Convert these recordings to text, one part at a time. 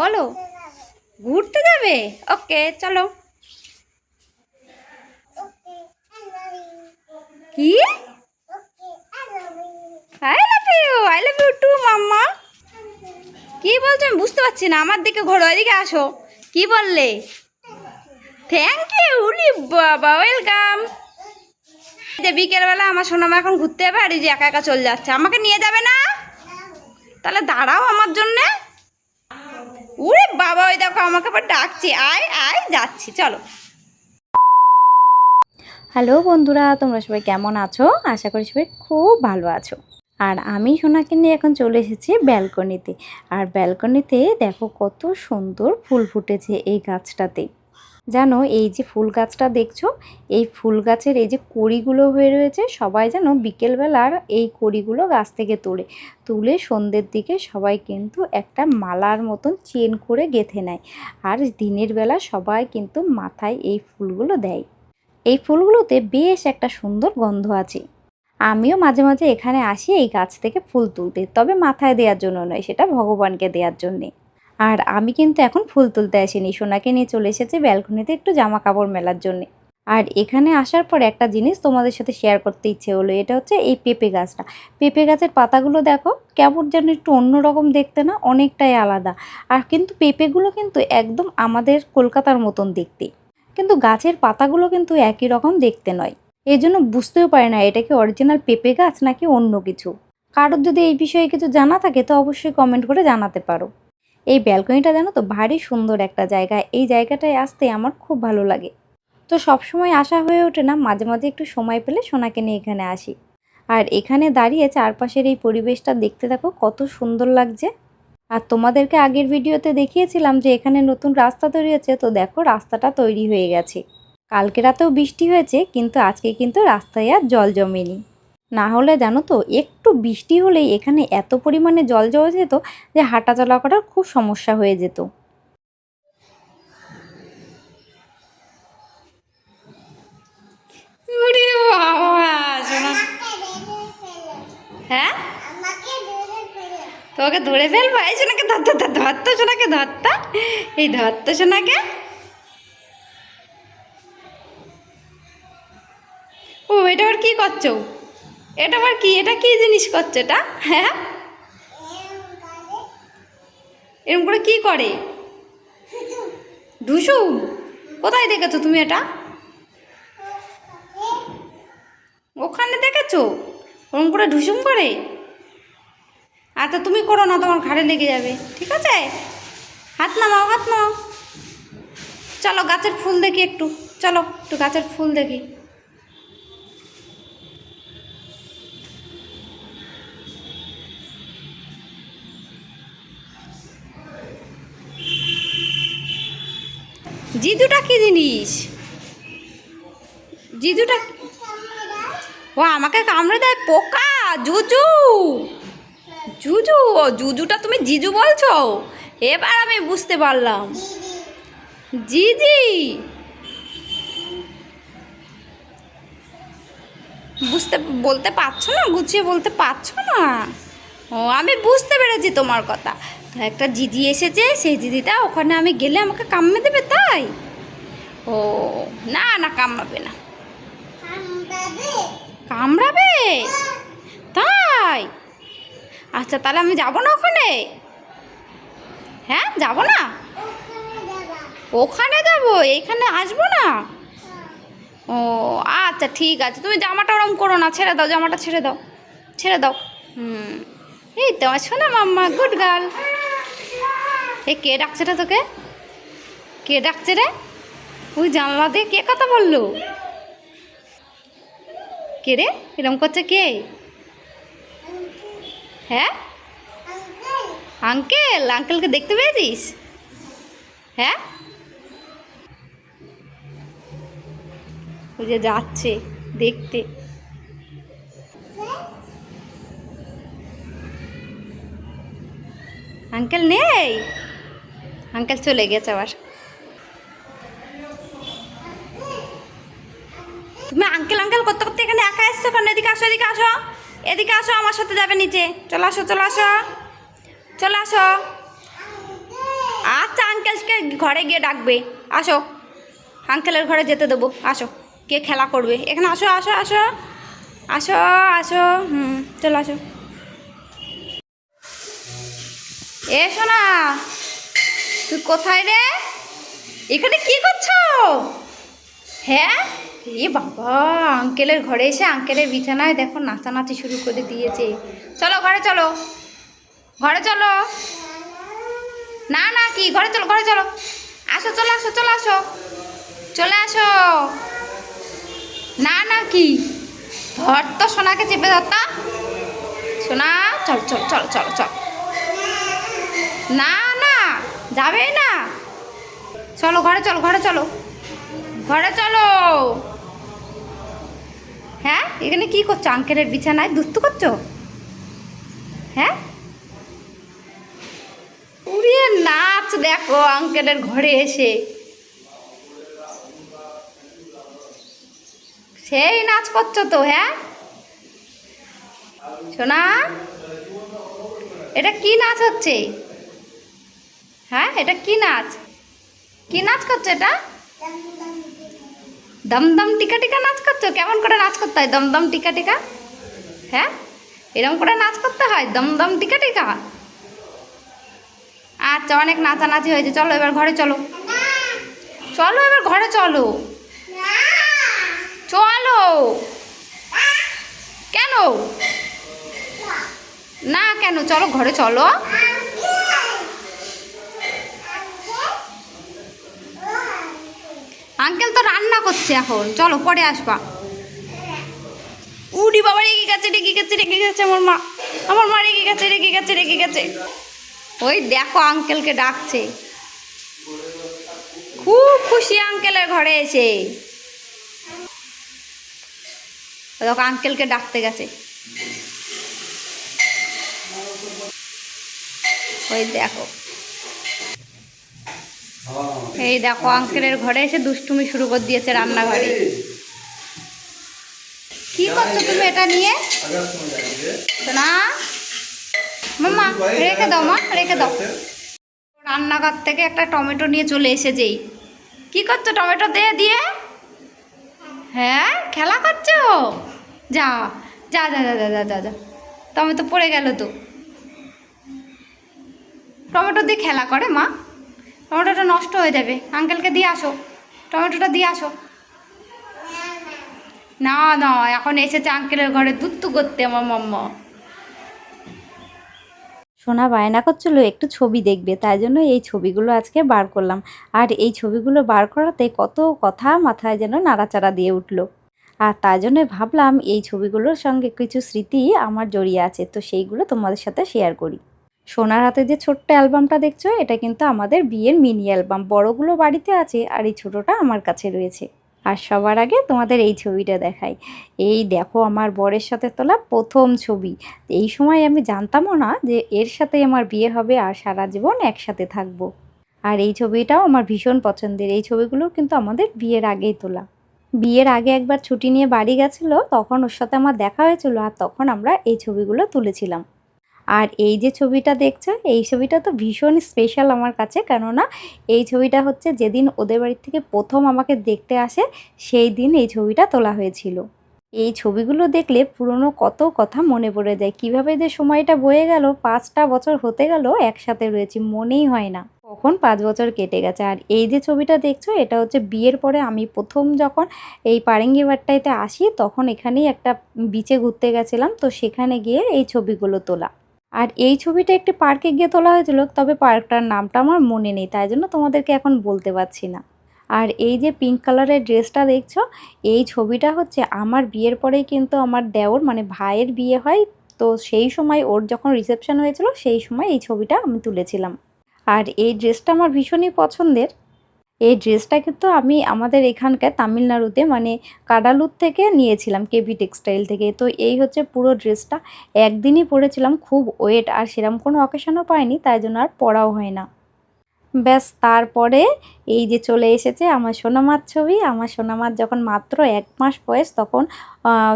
বলো। ঘুরতে যাবে? ওকে, চলো। কি? I love you I love you too mamma. কি বলছো? আমি বুঝতে পারছি না, আমার দিকে ঘোরো, এদিকে আসো। কি বললে? থ্যাংক ইউ উলি বাবা ওয়েলকাম যে বিকেলবেলা আমার সোনামা এখন ঘুরতে যাবে আর এই যে একা একা চলে যাচ্ছে। আমাকে নিয়ে যাবে না? তাহলে দাঁড়াও আমার জন্যে। উরে বাবা, ওই দেখো, আমাকে আবার ডাকছি। আয় আয়, যাচ্ছি, চলো। হ্যালো বন্ধুরা, তোমরা সবাই কেমন আছো? আশা করি সবাই খুব ভালো আছো। আর আমি সোনাকে নিয়ে এখন চলে এসেছি ব্যালকনিতে। আর ব্যালকনিতে দেখো কত সুন্দর ফুল ফুটেছে এই গাছটাতে। জানো, এই যে ফুল গাছটা দেখছ, এই ফুল গাছের এই যে কড়িগুলো হয়ে রয়েছে, সবাই যেন বিকেলবেলার এই কড়িগুলো গাছ থেকে তোলে। তুলে সন্ধ্যের দিকে সবাই কিন্তু একটা মালার মতন চেন করে গেঁথে নেয়। আর দিনের বেলা সবাই কিন্তু মাথায় এই ফুলগুলো দেয়। এই ফুলগুলোতে বেশ একটা সুন্দর গন্ধ আছে। আমিও মাঝে মাঝে এখানে আসি এই গাছ থেকে ফুল তুলতে, তবে মাথায় দেওয়ার জন্য নয়, সেটা ভগবানকে দেওয়ার জন্যে। আর আমি কিন্তু এখন ফুল তুলতে আসিনি। সোনাকে নিয়ে চলে এসেছি ব্যালকনিতে একটু জামা কাপড় মেলার জন্যে। আর এখানে আসার পর একটা জিনিস তোমাদের সাথে শেয়ার করতে ইচ্ছে হলো, এটা হচ্ছে এই পেঁপে গাছটা। পেঁপে গাছের পাতাগুলো দেখো, কেমন যেন একটু অন্যরকম দেখতে না, অনেকটাই আলাদা। আর কিন্তু পেঁপেগুলো কিন্তু একদম আমাদের কলকাতার মতন দেখতে। কিন্তু গাছের পাতাগুলো কিন্তু একই রকম দেখতে নয়। এই জন্য বুঝতেও পারি না, এটা কি অরিজিনাল পেঁপে গাছ নাকি অন্য কিছু? কারোর যদি এই বিষয়ে কিছু জানা থাকে তো অবশ্যই কমেন্ট করে জানাতে পারো। এই ব্যালকনিটা জানো তো ভারী সুন্দর একটা জায়গা। এই জায়গাটায় আসতে আমার খুব ভালো লাগে। তো সব সময় আসা হয়ে ওঠে না, মাঝে মাঝে একটু সময় পেলে সোনাকে নিয়ে এখানে আসি। আর এখানে দাঁড়িয়ে চারপাশের এই পরিবেশটা দেখতে দেখো, কত সুন্দর লাগছে। আর তোমাদেরকে আগের ভিডিওতে দেখিয়েছিলাম যে এখানে নতুন রাস্তা তৈরি হচ্ছে, তো দেখো রাস্তাটা তৈরি হয়ে গেছে। কালকে রাতেও বৃষ্টি হয়েছে, কিন্তু আজকে কিন্তু রাস্তায় আর জল জমেনি। না হলে জানো তো একটু বৃষ্টি হলেই এখানে এত পরিমাণে জল জমে যেত যে হাঁটা চলা করার খুব সমস্যা হয়ে যেত। ওরে হ্যাঁ? তোমাকে ধরে ফেলব? এই সোনাকে ধরতে ধরতো সোনাকে ধরতা। এই ধরতো সোনাকে ও এটা আবার কি করছ? এটা আবার কি? এটা কি জিনিস করছে এটা? হ্যাঁ? এরকম করে কি করে? ঢুসু কোথায় দেখেছ তুমি এটা? ওখানে দেখেছ? ওরকম করে ঢুসুম করে? আচ্ছা তুমি করো না, তোমার ঘাড়ে লেগে যাবে। ঠিক আছে? হাত নামাও হাত নামাও। চলো, গাছের ফুল দেখি একটু। চলো, একটু গাছের ফুল দেখি। জিজুটা কি জিনিস? জিজুটা ও, আমাকে কামড়ে দেয়? পোকা? জুজু? জুজু? ও, জুজুটা তুমি জিজু বলছো? এবার আমি বুঝতে পারলাম। জিজি? বুঝতে, বলতে পারছ না? গুছিয়ে বলতে পারছ না? ও, আমি বুঝতে পেরেছি তোমার কথা। একটা জিজি এসেছে সেই জিজিটা ওখানে আমি গেলে আমাকে কামড়ে দেবে তাই? ও না না কামড়াবে না। কামড়াবে? তাই? আচ্ছা তাহলে আমি যাব না ওখানে? হ্যাঁ যাব না? ওখানে যাব। এইখানে আসব না? ও আচ্ছা ঠিক আছে। তুমি জামাটা ওরম করো না ছেড়ে দাও জামাটা ছেড়ে দাও। ছেড়ে দাও। হুম এই তো আমার শোনা মাম্মা গুড গার্ল। এ, কে ডাকছে রে তোকে? কে ডাকছে রে? ওই জানলা দিয়ে কে কথা বলল? কে রে? এরম করছে কে? হ্যাঁ? আঙ্কেল, আঙ্কেলকে দেখতে পেয়েছিস? হ্যাঁ? ওই যে যাচ্ছে দেখতে। আঙ্কেল নেই? আঙ্কেল চলে গেছে আবার। তুমি আঙ্কেল আঙ্কেল করতে করতে এখানে একা এসছো কেন? এদিকে আসো এদিকে আসো। এদিকে আসো, আমার সাথে যাবে নিচে। চলে আসো চলে আসো। চলে আসো। আচ্ছা আঙ্কেলকে ঘরে গিয়ে ডাকবে। আসো। আঙ্কেলের ঘরে যেতে দেবো। আসো। কে খেলা করবে? এখানে আসো আসো আসো। আসো আসো। হুম, চলো আসো। এসো না তুই কোথায় রে? এখানে কি করছ? হ্যাঁ? এ বাবা, আঙ্কেলের ঘরে এসে আঙ্কেলের বিছানায় দেখো নাচানাচি শুরু করে দিয়েছে। চলো, ঘরে চলো। ঘরে চলো। না না, কি? ঘরে চলো ঘরে চলো। আসো চলো আসো চলো আসো। চলে আসো। না না, কি? ধর তো, সোনাকে চেপে ধরতা সোনা, চল চল চল চল চল। না না যাবে না। চলো, ঘরে চলো ঘরে চলো। ঘরে চলো। হ্যাঁ এখানে কি করছ? আঙ্কেলের বিছানায় দুস্তু করছ? হ্যাঁ? উড়িয়ে নাচ দেখো আঙ্কেলের ঘরে এসে। সেই নাচ করছ তো হ্যাঁ? শোনা এটা কি নাচ হচ্ছে? হ্যাঁ এটা কি নাচ? কি নাচ করছ এটা? দমদম টিকা টিকা নাচ করছ? কেমন করে নাচ করতে হয়? দমদম টিকা টিকা? হ্যাঁ এরকম করে নাচ করতে হয়? দমদম টিকা টিকা? আচ্ছা অনেক নাচানাচি হয়েছে। চলো এবার ঘরে চলো। চলো এবার ঘরে চলো। চলো। কেন? না কেন? চলো ঘরে চলো। আঙ্কেল তো রান্না করছে এখন। চলো, পরে আসবা। উডি বাবা রেগে গেছে রেগে গেছে রেগে গেছে আমার মা? আমার মা রেগে গেছে রেগে গেছে রেগে গেছে ওই দেখো, আঙ্কেলকে ডাকছে। খুব খুশি আঙ্কেলের ঘরে এসে। দেখো, আঙ্কেলকে ডাকতে গেছে। ওই দেখো। এই দেখো, আঙ্কেলের ঘরে এসে দুষ্টুমি শুরু করে দিয়েছে রান্নাঘরে। কি করছ তুমি এটা নিয়ে? না? মামা রেখে দাও, মা, রেখে দাও। রান্নাঘর থেকে একটা টমেটো নিয়ে চলে এসেছেই। কি করছ টমেটো দিয়ে দিয়ে? হ্যাঁ খেলা করছ? যা যা যা যা যা যা যা। টমেটো পড়ে গেল তো। টমেটো দিয়ে খেলা করে, মা। টমেটোটা নষ্ট হয়ে যাবে। আঙ্কেলকে দিয়ে আসো। টমেটোটা দিয়ে আসো। না না, এখন এসেছে আঙ্কেলের ঘরে দুত্তু করতে আমার মাম্মা। সোনা বায়না করছিল, একটু ছবি দেখবে, তাই জন্য এই ছবিগুলো আজকে বার করলাম। আর এই ছবিগুলো বার করাতে কত কথা মাথায় যেন নাড়াচাড়া দিয়ে উঠল। আর তাই জন্য ভাবলাম এই ছবিগুলোর সঙ্গে কিছু স্মৃতি আমার জড়িয়ে আছে, তো সেইগুলো তোমাদের সাথে শেয়ার করি। সোনার হাতে যে ছোট্ট অ্যালবামটা দেখছ, এটা কিন্তু আমাদের বিয়ের মিনি অ্যালবাম। বড়গুলো বাড়িতে আছে আর এই ছোটোটা আমার কাছে রয়েছে। আর সবার আগে তোমাদের এই ছবিটা দেখাই। এই দেখো আমার বরের সাথে তোলা প্রথম ছবি। এই সময় আমি জানতামও না যে এর সাথে আমার বিয়ে হবে আর সারা জীবন একসাথে থাকব। আর এই ছবিটাও আমার ভীষণ পছন্দের। এই ছবিগুলো কিন্তু আমাদের বিয়ের আগেই তোলা। বিয়ের আগে একবার ছুটি নিয়ে বাড়ি গেছিল, তখন ওর সাথে আমার দেখা হয়েছিল আর তখন আমরা এই ছবিগুলো তুলেছিলাম। আর এই যে ছবিটা দেখছ, এই ছবিটা তো ভীষণ স্পেশাল আমার কাছে। কেননা এই ছবিটা হচ্ছে যেদিন ওদের বাড়ির থেকে প্রথম আমাকে দেখতে আসে, সেই দিন এই ছবিটা তোলা হয়েছিল। এই ছবিগুলো দেখলে পুরনো কত কথা মনে পড়ে যায়। কীভাবে যে সময়টা বয়ে গেল, পাঁচটা বছর হতে গেল, একসাথে রয়েছি, মনেই হয় না। কখন পাঁচ বছর কেটে গেছে। আর এই যে ছবিটা দেখছ, এটা হচ্ছে বিয়ের পরে আমি প্রথম যখন এই পারেঙ্গিবারটাইতে আসি, তখন এখানেই একটা বিচে ঘুরতে গেছিলাম। তো সেখানে গিয়ে এই ছবিগুলো তোলা। আর এই ছবিটা একটি পার্কে গিয়ে তোলা হয়েছিল, তবে পার্কটার নামটা আমার মনে নেই, তাই জন্য তোমাদেরকে এখন বলতে পারছি না। আর এই যে পিঙ্ক কালারের ড্রেসটা দেখছ, এই ছবিটা হচ্ছে আমার বিয়ের পরেই কিন্তু আমার দেওর মানে ভাইয়ের বিয়ে হয়, তো সেই সময় ওর যখন রিসেপশন হয়েছিল, সেই সময় এই ছবিটা আমি তুলেছিলাম। আর এই ড্রেসটা আমার ভীষণই পছন্দের। এই ড্রেসটা কিন্তু আমি আমাদের এখানকার তামিলনাড়ুতে মানে কাডালুর থেকে নিয়েছিলাম কেবি টেক্সটাইল থেকে। তো এই হচ্ছে পুরো ড্রেসটা। একদিনই পরেছিলাম, খুব ওয়েট, আর সেরকম কোনো অকেশনও পাইনি, তাই জন্য আর পরাও হয় না। ব্যাস, তারপরে এই যে চলে এসেছে আমার সোনামার ছবি। আমার সোনামার যখন মাত্র এক মাস বয়স, তখন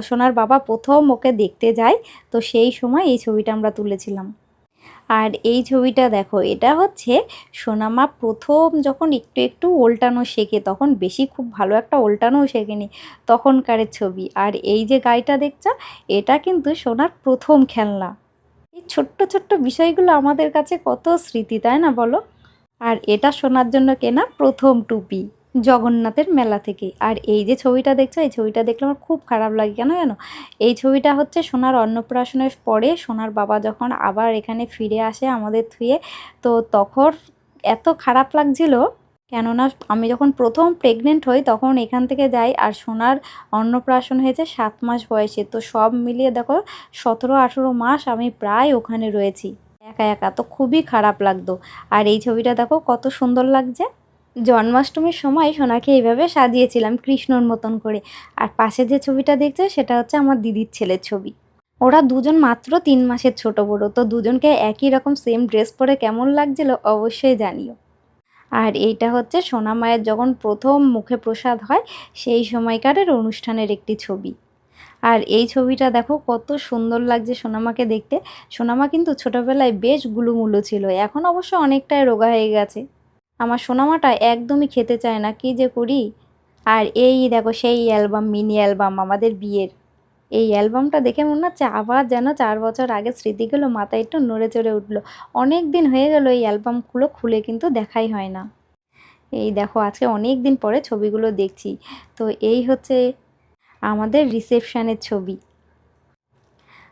সোনার বাবা প্রথম ওকে দেখতে যায়। তো সেই সময় এই ছবিটা আমরা তুলেছিলাম। আর এই ছবিটা দেখো, এটা হচ্ছে সোনামা প্রথম যখন একটু একটু ওল্টানো শেখে, তখন বেশি খুব ভালো একটা ওল্টানোও শেখেনি তখনকারের ছবি। আর এই যে গাড়িটা দেখছ, এটা কিন্তু সোনার প্রথম খেলনা। এই ছোট্ট ছোট্ট বিষয়গুলো আমাদের কাছে কত স্মৃতি, তাই না বলো? আর এটা শোনার জন্য কেনা প্রথম টুপি। জগন্নাথের মেলা থেকে। আর এই যে ছবিটা দেখছ, এই ছবিটা দেখলে আমার খুব খারাপ লাগে, কেন জানো? এই ছবিটা হচ্ছে সোনার অন্নপ্রাশনের পরে সোনার বাবা যখন আবার এখানে ফিরে আসে আমাদের থুয়ে, তো তখন এত খারাপ লাগছিল, কেননা আমি যখন প্রথম প্রেগনেন্ট হই তখন এখান থেকে যাই আর সোনার অন্নপ্রাশন হয়েছে সাত মাস বয়সে। তো সব মিলিয়ে দেখো, সতেরো, আঠেরো মাস আমি প্রায় ওখানে রয়েছি। একা একা, তো খুবই খারাপ লাগতো। আর এই ছবিটা দেখো কত সুন্দর লাগছে। জন্মাষ্টমীর সময় সোনাকে এইভাবে সাজিয়েছিলাম কৃষ্ণর মতন করে। আর পাশে যে ছবিটা দেখছে, সেটা হচ্ছে আমার দিদির ছেলের ছবি। ওরা দুজন মাত্র তিন মাসের ছোট বড়ো, তো দুজনকে একই রকম সেম ড্রেস পরে কেমন লাগছিল অবশ্যই জানিও। আর এইটা হচ্ছে সোনা মায়ের যখন প্রথম মুখে প্রসাদ হয়, সেই সময়কারের অনুষ্ঠানের একটি ছবি। আর এই ছবিটা দেখো, কত সুন্দর লাগছে সোনামাকে দেখতে। সোনামা কিন্তু ছোটোবেলায় বেশ গুলুমুলু ছিল, এখন অবশ্য অনেকটাই রোগা হয়ে গেছে। আমার সোনামাটা একদমই খেতে চায় না, কি যে করি? আর এই দেখো সেই অ্যালবাম, মিনি অ্যালবাম আমাদের বিয়ের। এই অ্যালবামটা দেখে মনে হচ্ছে আবার যেন চার বছর আগে স্মৃতিগুলো মাথায় একটু নড়ে চড়ে উঠল। অনেক দিন হয়ে গেল এই অ্যালবামগুলো খুলে কিন্তু দেখাই হয় না। এই দেখো আজকে অনেক দিন পরে ছবিগুলো দেখছি। তো এই হচ্ছে আমাদের রিসেপশানের ছবি।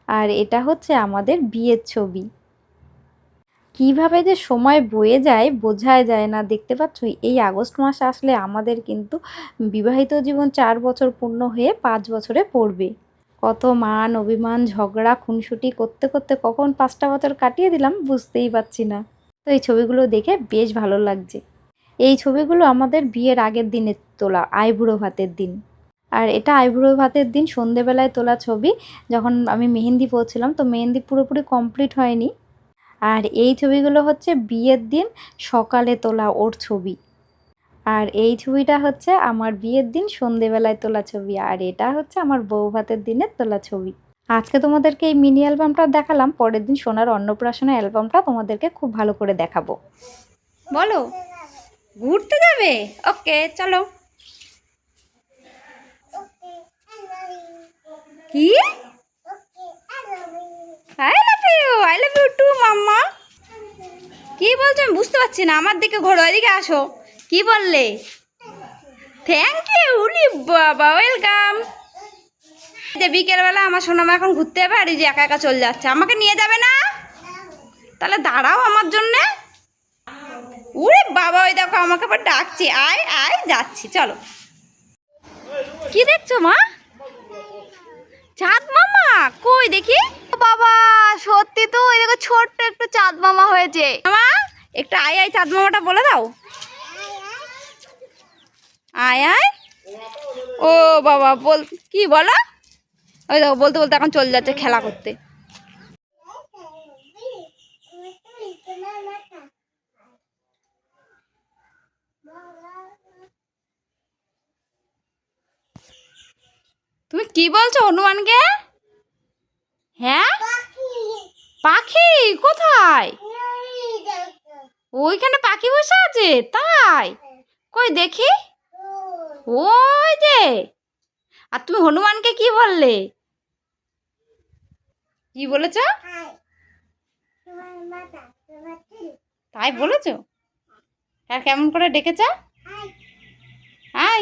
আর এটা হচ্ছে আমাদের বিয়ের ছবি। কীভাবে যে সময় বয়ে যায় বোঝাই যায় না। দেখতে পাচ্ছ এই আগস্ট মাস আসলে আমাদের কিন্তু বিবাহিত জীবন চার বছর পূর্ণ হয়ে পাঁচ বছরে পড়বে। কত মান, অভিমান, ঝগড়া, খুনসুটি করতে করতে কখন পাঁচটা বছর কাটিয়ে দিলাম বুঝতেই পারছি না। তো এই ছবিগুলো দেখে বেশ ভালো লাগছে। এই ছবিগুলো আমাদের বিয়ের আগের দিনের তোলা, আইবুড়ো ভাতের দিন। আর এটা আইবুড়ো ভাতের দিন সন্ধেবেলায় তোলা ছবি। যখন আমি মেহেন্দি পড়ছিলাম তো মেহেন্দি পুরোপুরি কমপ্লিট হয়নি। আর এই ছবিগুলো হচ্ছে বিয়ের দিন সকালে তোলা ওর ছবি। আর এই ছবিটা হচ্ছে আমার বিয়ের দিন সন্ধেবেলায় তোলা ছবি আর এটা হচ্ছে আমার বউ ভাতের দিনের তোলা ছবি। আজকে তোমাদেরকে এই মিনি অ্যালবামটা দেখালাম পরের দিন সোনার অন্নপ্রাশনের অ্যালবামটা তোমাদেরকে খুব ভালো করে দেখাবো। বলো ঘুরতে যাবে? ওকে চলো। কি? I love you I love you too mamma. কি বলছো আমি বুঝতে পারছি না, আমার দিকে ঘোরো, এদিকে আসো। কি বললে? থ্যাংক ইউ উলি বাবা ওয়েলকাম যে বিকেলবেলা আমার সোনামা এখন ঘুরতে যাবে আর এই যে একা একা চলে যাচ্ছে। আমাকে নিয়ে যাবে না? তাহলে দাঁড়াও আমার জন্যে। উরে বাবা, ওই দেখো, আমাকে আবার ডাকছে। আয় আয়, যাচ্ছি, চলো। কি দেখছ মা? চাঁদ মামা, কই দেখি? বাবা, সত্যি তো ওই দেখো ছোট্ট একটু চাঁদ মামা হয়েছে। মামা, একটু আয় আয়, চাঁদ মামাটা বলে দাও। আয় আয়। ও বাবা, বল, কি বলো? ওই দেখো, বলতে বলতে এখন চলে যাচ্ছে খেলা করতে। তুমি কি বলছো, হনুমানকে? পাখি? কোথায়? ওইখানে পাখি বসে আছে? তাই? কই, দেখি? ওই যে। আর তুমি হনুমানকে কি বললে? কি বলেছ? তাই বলেছ? আর কেমন করে ডেকেছ? হাই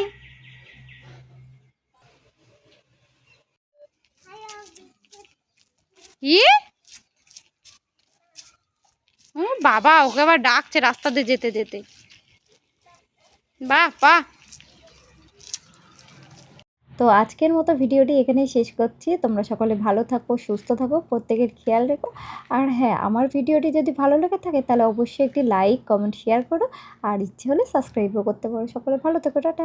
কি ও বাবা, ওকে আবার ডাকছে রাস্তা দিয়ে যেতে যেতে। বাহ তো আজকের মতো ভিডিওটি এখানেই শেষ করছি। তোমরা সকলে ভালো থাকো, সুস্থ থাকো, প্রত্যেকের খেয়াল রেখো। আর হ্যাঁ আমার ভিডিওটি যদি ভালো লেগে থাকে, তাহলে অবশ্যই একটি লাইক, কমেন্ট, শেয়ার করো। আর ইচ্ছে হলে সাবস্ক্রাইবও করতে পারো। সকলে ভালো থেকো, টাটা।